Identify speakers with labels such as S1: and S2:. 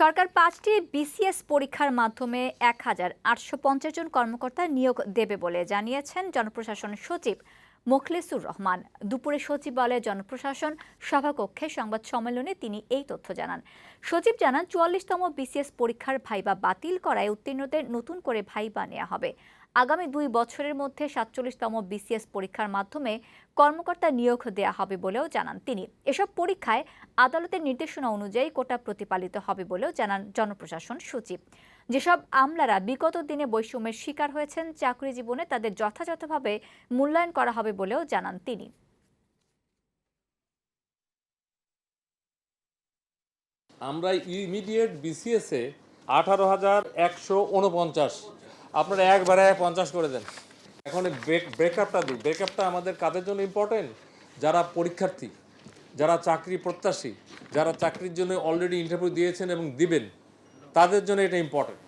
S1: সরকার পাঁচটি বিসিএস পরীক্ষার মাধ্যমে এক হাজার আটশো পঞ্চাশ জন কর্মকর্তা নিয়োগ দেবে বলে জানিয়েছেন জনপ্রশাসন সচিব মোখলেসুর রহমান। দুপুরে সচিবালয়ে জনপ্রশাসন সভাকক্ষে সংবাদ সম্মেলনে তিনি এই তথ্য জানান। সচিব জানান, চুয়াল্লিশতম বিসিএস পরীক্ষার ভাইবা বাতিল করায় উত্তীর্ণদের নতুন করে ভাইবা নেওয়া হবে। আগামী দুই বছরের মধ্যে সাতচল্লিশতম বিসিএস পরীক্ষার মাধ্যমে কর্মকর্তা নিয়োগ দেয়া হবে বলেও জানান তিনি। এসব পরীক্ষায় আদালতের নির্দেশনা অনুযায়ী কোটা প্রতিপালিত হবে বলেও জানান জনপ্রশাসন সচিব। যেসব আমলারা বিগত দিনে বৈষম্যের শিকার হয়েছেন, চাকরি জীবনে তাদের যথাযথভাবে মূল্যায়ন করা হবে বলেও জানান তিনি।
S2: আমরা ইমিডিয়েট বিসিএসে আঠারো হাজার একশো উনপঞ্চাশ আপনারা একবারে পঞ্চাশ করে দেন। এখন ব্রেক ব্রেকআপটা দিই। ব্রেকআপটা আমাদের কাদের জন্য ইম্পর্টেন্ট যারা পরীক্ষার্থী, যারা চাকরি প্রত্যাশী, যারা চাকরির জন্য অলরেডি ইন্টারভিউ দিয়েছেন এবং দিবেন, তাদের জন্য এটা ইম্পর্টেন্ট